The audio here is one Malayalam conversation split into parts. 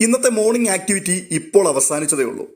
ഇന്നത്തെ മോർണിംഗ് ആക്ടിവിറ്റി ഇപ്പോൾ അവസാനിച്ചതേ ഉള്ളൂ.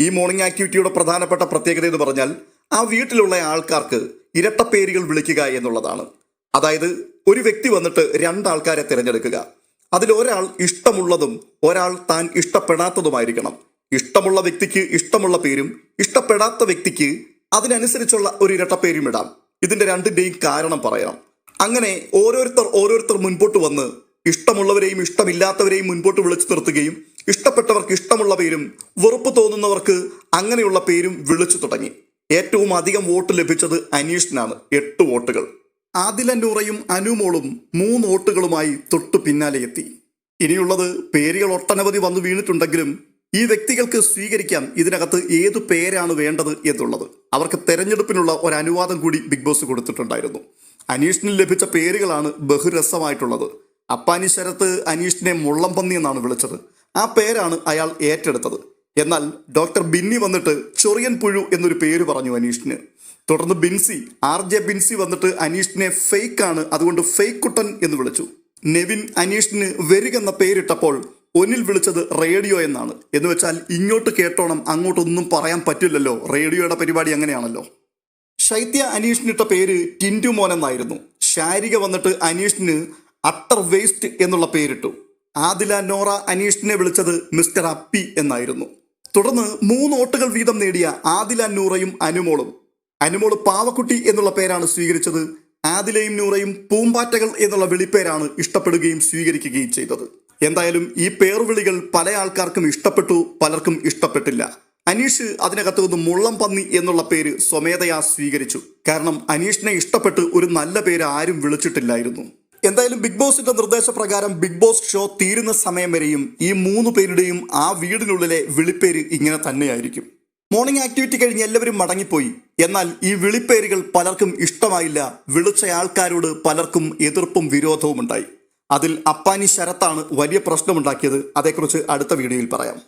ഈ മോർണിംഗ് ആക്ടിവിറ്റിയുടെ പ്രധാനപ്പെട്ട പ്രത്യേകത എന്ന് പറഞ്ഞാൽ ആ വീട്ടിലുള്ള ആൾക്കാർക്ക് ഇരട്ട പേരുകൾ വിളിക്കുക എന്നുള്ളതാണ്. അതായത് ഒരു വ്യക്തി വന്നിട്ട് രണ്ടാൾക്കാരെ തിരഞ്ഞെടുക്കുക. അതിൽ ഒരാൾ ഇഷ്ടമുള്ളതും ഒരാൾ താൻ ഇഷ്ടപ്പെടാത്തതുമായിരിക്കണം. ഇഷ്ടമുള്ള വ്യക്തിക്ക് ഇഷ്ടമുള്ള പേരും ഇഷ്ടപ്പെടാത്ത വ്യക്തിക്ക് അതിനനുസരിച്ചുള്ള ഒരു ഇരട്ടപ്പേരും ഇടാം. ഇതിന്റെ രണ്ടിന്റെയും കാരണം പറയാം അങ്ങനെ ഓരോരുത്തർ ഓരോരുത്തർ മുൻപോട്ട് വന്ന് ഇഷ്ടമുള്ളവരെയും ഇഷ്ടമില്ലാത്തവരെയും മുൻപോട്ട് വിളിച്ചു നിർത്തുകയും ഇഷ്ടപ്പെട്ടവർക്ക് ഇഷ്ടമുള്ള പേരും വെറുപ്പ് തോന്നുന്നവർക്ക് അങ്ങനെയുള്ള പേരും വിളിച്ചു തുടങ്ങി. ഏറ്റവും അധികം വോട്ട് ലഭിച്ചത് അനീഷിനാണ്. എട്ട് വോട്ടുകൾ. ആദില നൂറയും അനുമോളും മൂന്ന് വോട്ടുകളുമായി തൊട്ടു പിന്നാലെ എത്തി. ഇനിയുള്ളത് പേരുകൾ ഒട്ടനവധി വന്നു വീണിട്ടുണ്ടെങ്കിലും ഈ വ്യക്തികൾക്ക് സ്വീകരിക്കാം ഇതിനകത്ത് ഏതു പേരാണ് വേണ്ടത് എന്നുള്ളത്. അവർക്ക് തെരഞ്ഞെടുപ്പിനുള്ള ഒരു അനുവാദം കൂടി ബിഗ് ബോസ് കൊടുത്തിട്ടുണ്ടായിരുന്നു. അനീഷിന് ലഭിച്ച പേരുകളാണ് ബഹുരസമായിട്ടുള്ളത്. അപ്പാനി ശരത്ത് അനീഷിനെ മുള്ളംപന്നി എന്നാണ് വിളിച്ചത്. ആ പേരാണ് അയാൾ ഏറ്റെടുത്തത്. എന്നാൽ ഡോക്ടർ ബിന്നി വന്നിട്ട് ചൊറിയൻ പുഴു എന്നൊരു പേര് പറഞ്ഞു അനീഷിന്. തുടർന്ന് ബിൻസി ആർ ജെ ബിൻസി വന്നിട്ട് അനീഷിനെ ഫേക്ക് ആണ് അതുകൊണ്ട് ഫേക്ക് കുട്ടൻ എന്ന് വിളിച്ചു. നെവിൻ അനീഷിന് വെരുക് എന്ന പേരിട്ടപ്പോൾ ഒന്നിൽ വിളിച്ചത് റേഡിയോ എന്നാണ്. എന്ന് വെച്ചാൽ ഇങ്ങോട്ട് കേട്ടോണം അങ്ങോട്ടൊന്നും പറയാൻ പറ്റില്ലല്ലോ റേഡിയോയുടെ പരിപാടി അങ്ങനെയാണല്ലോ. ശൈത്യ അനീഷിനിട്ട പേര് ടിന്റു മോൻ എന്നായിരുന്നു. ശാരിക വന്നിട്ട് അനീഷിന് അട്ടർ വേസ്റ്റ് എന്നുള്ള പേരിട്ടു. ആദില നോറ അനീഷിനെ വിളിച്ചത് മിസ്റ്റർ അപ്പി എന്നായിരുന്നു. തുടർന്ന് മൂന്ന് ഓട്ടുകൾ വീതം നേടിയ ആദില നൂറയും അനുമോളും. അനുമോൾ പാവക്കുട്ടി എന്നുള്ള പേരാണ് സ്വീകരിച്ചത്. ആദിലയും നൂറയും പൂമ്പാറ്റകൾ എന്നുള്ള വിളിപ്പേരാണ് ഇഷ്ടപ്പെടുകയും സ്വീകരിക്കുകയും ചെയ്തത്. എന്തായാലും ഈ പേർവിളികൾ പല ആൾക്കാർക്കും ഇഷ്ടപ്പെട്ടു പലർക്കും ഇഷ്ടപ്പെട്ടില്ല. അനീഷ് അതിനകത്ത് നിന്ന് മുള്ളം പന്നി എന്നുള്ള പേര് സ്വമേധയാ സ്വീകരിച്ചു. കാരണം അനീഷിനെ ഇഷ്ടപ്പെട്ട് ഒരു നല്ല പേര് ആരും വിളിച്ചിട്ടില്ലായിരുന്നു. എന്തായാലും ബിഗ് ബോസിന്റെ നിർദ്ദേശപ്രകാരം ബിഗ് ബോസ് ഷോ തീരുന്ന സമയം വരെയും ഈ മൂന്ന് പേരുടെയും ആ വീടിനുള്ളിലെ വിളിപ്പേര് ഇങ്ങനെ തന്നെയായിരിക്കും. മോർണിംഗ് ആക്ടിവിറ്റി കഴിഞ്ഞ് എല്ലാവരും മടങ്ങിപ്പോയി. എന്നാൽ ഈ വിളിപ്പേരുകൾ പലർക്കും ഇഷ്ടമായില്ല. വിളിച്ച ആൾക്കാരോട് പലർക്കും എതിർപ്പും വിരോധവും ഉണ്ടായി അതിൽ അപ്പാനി ശരത്താണ് വലിയ പ്രശ്നമുണ്ടാക്കിയത്. അതേക്കുറിച്ച് അടുത്ത വീഡിയോയിൽ പറയാം.